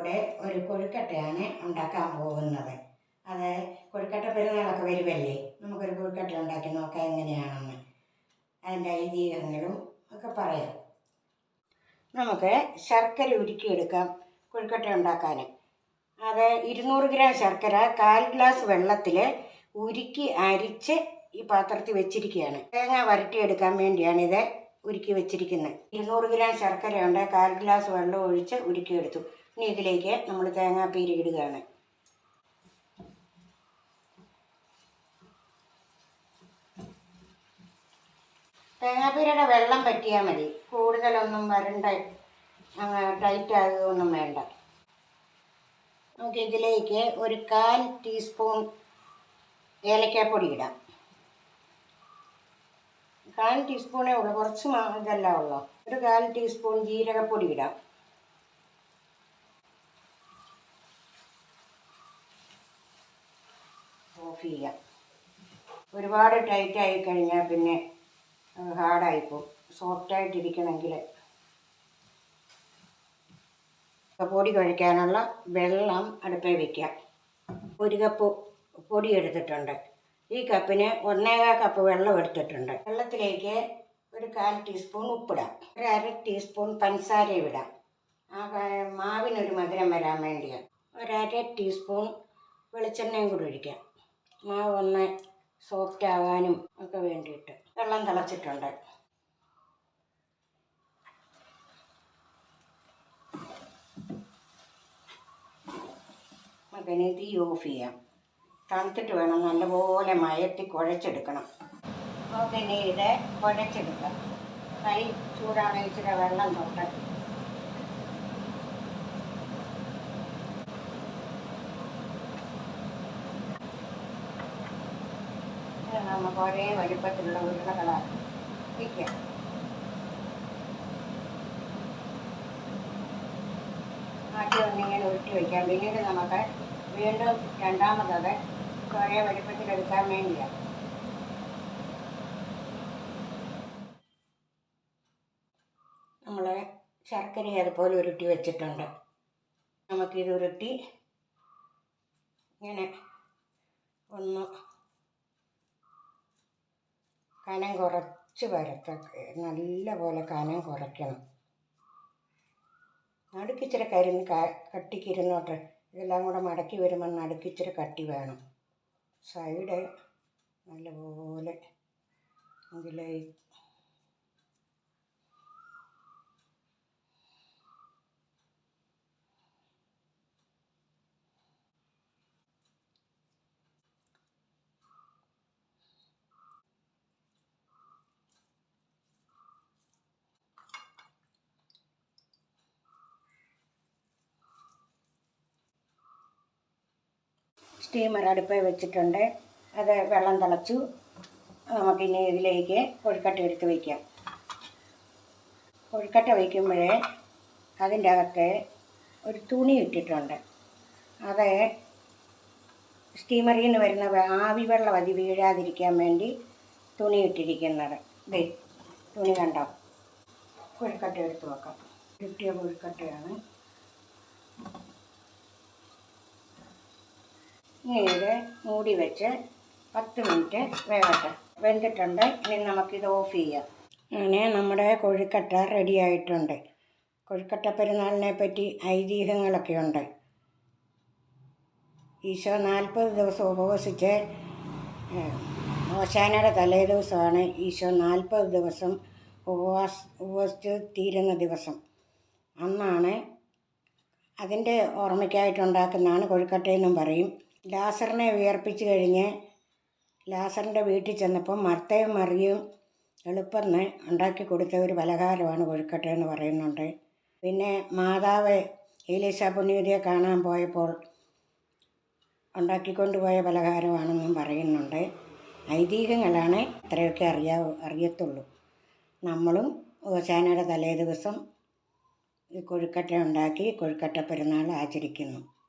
ഇന്നിവിടെ ഒരു കൊഴുക്കട്ടയാണ് ഉണ്ടാക്കാൻ പോകുന്നത്. അത് കൊഴുക്കട്ട പെരുന്നാളൊക്കെ വരുമല്ലേ നമുക്കൊരു കൊഴുക്കട്ട ഉണ്ടാക്കി നോക്കാം എങ്ങനെയാണെന്ന്. അതിന്റെ ഐതിഹ്യങ്ങളും ഒക്കെ പറയാം. നമുക്ക് ശർക്കര ഉരുക്കിയെടുക്കാം കൊഴുക്കട്ട ഉണ്ടാക്കാൻ. അത് ഇരുന്നൂറ് ഗ്രാം ശർക്കര കാൽ ഗ്ലാസ് വെള്ളത്തിൽ ഉരുക്കി അരിച്ച് ഈ പാത്രത്തിൽ വെച്ചിരിക്കുകയാണ്. തേങ്ങ വരട്ടിയെടുക്കാൻ വേണ്ടിയാണ് ഇത് ഉരുക്കി വെച്ചിരിക്കുന്നത്. ഇരുന്നൂറ് ഗ്രാം ശർക്കരയുണ്ട്. കാൽ ഗ്ലാസ് വെള്ളം ഒഴിച്ച് ഉരുക്കിയെടുത്തു. ഇനി ഇതിലേക്ക് നമ്മൾ തേങ്ങാപ്പീരി ഇടുകയാണ് തേങ്ങാപ്പീരയുടെ വെള്ളം പറ്റിയാൽ മതി. കൂടുതലൊന്നും വരണ്ട ടൈറ്റ് ആകുകയൊന്നും വേണ്ട. നമുക്ക് ഇതിലേക്ക് ഒരു കാൽ ടീസ്പൂൺ ഏലക്കാപ്പൊടി ഇടാം. കാൽ ടീസ്പൂണേ ഉള്ളൂ കുറച്ച് ഇതല്ല ഉള്ളൂ. ഒരു കാൽ ടീസ്പൂൺ ജീരകപ്പൊടി ഇടാം. ഓഫ് ചെയ്യാം. ഒരുപാട് ടൈറ്റ് ആയി കഴിഞ്ഞാൽ പിന്നെ ഹാർഡായിപ്പോൾ സോഫ്റ്റായിട്ടിരിക്കണമെങ്കിൽ പൊടി കഴിക്കാനുള്ള വെള്ളം അടുപ്പേ വയ്ക്കാം ഒരു കപ്പ് പൊടി എടുത്തിട്ടുണ്ട്. ഈ കപ്പിന് ഒന്നേകാൽ കപ്പ് വെള്ളം എടുത്തിട്ടുണ്ട്. വെള്ളത്തിലേക്ക് ഒരു കാൽ ടീസ്പൂൺ ഉപ്പിടാം. ഒരു അര ടീസ്പൂൺ പഞ്ചസാരയും ഇടാം. ആ മാവിനൊരു മധുരം വരാൻ വേണ്ടിയാണ് ഒരു അര ടീസ്പൂൺ വെളിച്ചെണ്ണയും കൂടി ഒഴിക്കാം. മാവ് ഒന്ന് സോഫ്റ്റ് ആകാനും ഒക്കെ വേണ്ടിയിട്ട് വെള്ളം തിളച്ചിട്ടുണ്ട്. മകനെ തീ ഓഫ് ചെയ്യാം. തണുത്തിട്ട് വേണം നല്ലപോലെ മയത്തി കുഴച്ചെടുക്കണം. മകനെ ഇത് കുഴച്ചെടുക്കാം. കൈ ചൂടാണെങ്കിൽ ഇച്ചിരി വെള്ളം തൊട്ട് നമുക്ക് ഒരേ വലുപ്പത്തിലുള്ള ഉരുളകളാണ്. വയ്ക്കാം ആദ്യം ഒന്നിങ്ങനെ ഉരുട്ടി വയ്ക്കാം പിന്നീട് നമുക്ക് വീണ്ടും രണ്ടാമതത് ഒരേ വലുപ്പത്തിലെടുക്കാൻ വേണ്ടിയാണ് നമ്മൾ ശർക്കര അതുപോലെ ഉരുട്ടി വെച്ചിട്ടുണ്ട്. നമുക്കിത് ഉരുട്ടി ഇങ്ങനെ ഒന്ന് കനം കുറച്ച് വരത്ത നല്ല പോലെ കനം കുറയ്ക്കണം. നടുക്കിച്ചിരി കരി കട്ടിക്കിരുന്നോട്ടെ. ഇതെല്ലാം കൂടെ മടക്കി വരുമ്പോൾ നടുക്കിച്ചിരി കട്ടി വേണം. സൈഡ് നല്ലപോലെ എങ്കിലേ സ്റ്റീമർ അടുപ്പിൽ വെച്ചിട്ടുണ്ട്. അത് വെള്ളം തിളച്ചു. നമുക്കിനി ഇതിലേക്ക് കൊഴുക്കട്ട എടുത്ത് വയ്ക്കാം. കൊഴുക്കട്ട വയ്ക്കുമ്പോഴേ അതിന്റെ അകത്ത് ഒരു തുണി ഇട്ടിട്ടുണ്ട്. അത് സ്റ്റീമറിൽ നിന്ന് വരുന്ന ആവി വെള്ളം അതി വീഴാതിരിക്കാൻ വേണ്ടി തുണി ഇട്ടിരിക്കുന്നത്. ദേ തുണി കണ്ടോ? കൊഴുക്കട്ട എടുത്ത് വെക്കാം. കിട്ടിയ കൊഴുക്കട്ടയാണ്. ഇത് മൂടി വെച്ച് പത്ത് മിനിറ്റ് വേവട്ടെ. വെന്തിട്ടുണ്ട്. ഇനി നമുക്കിത് ഓഫ് ചെയ്യാം. അങ്ങനെ നമ്മുടെ കൊഴുക്കട്ട റെഡി ആയിട്ടുണ്ട്. കൊഴുക്കട്ട പെരുന്നാളിനെ പറ്റി ഐതിഹ്യങ്ങളൊക്കെ ഉണ്ട്. ഈശോ നാൽപ്പത് ദിവസം ഉപവസിച്ച് ഓശാനയുടെ തലേ ദിവസമാണ് ഈശോ നാൽപ്പത് ദിവസം ഉപവാസ ഉപവസിച്ച് തീരുന്ന ദിവസം. അന്നാണ് അതിന്റെ ഓർമ്മയ്ക്കായിട്ടുണ്ടാക്കുന്നതാണ് കൊഴുക്കട്ടയെന്നും പറയും. ലാസറിനെ വിയർപ്പിച്ച് കഴിഞ്ഞ് ലാസറിന്റെ വീട്ടിൽ ചെന്നപ്പോൾ മർത്തയും മറിയും എളുപ്പമെന്ന് ഉണ്ടാക്കി കൊടുത്ത ഒരു പലഹാരമാണ് കൊഴുക്കട്ട എന്ന് പറയുന്നുണ്ട്. പിന്നെ മാതാവ് ഏലീസ പുണ്യവതിയെ കാണാൻ പോയപ്പോൾ ഉണ്ടാക്കിക്കൊണ്ടുപോയ പലഹാരമാണെന്നും പറയുന്നുണ്ട്. ഐതിഹ്യങ്ങളാണ് ഇത്രയൊക്കെ അറിയാവൂ അറിയത്തുള്ളൂ. നമ്മളും ഓശാനയുടെ തലേ ദിവസം ഈ കൊഴുക്കട്ട ഉണ്ടാക്കി കൊഴുക്കട്ട പെരുന്നാൾ ആചരിക്കുന്നു.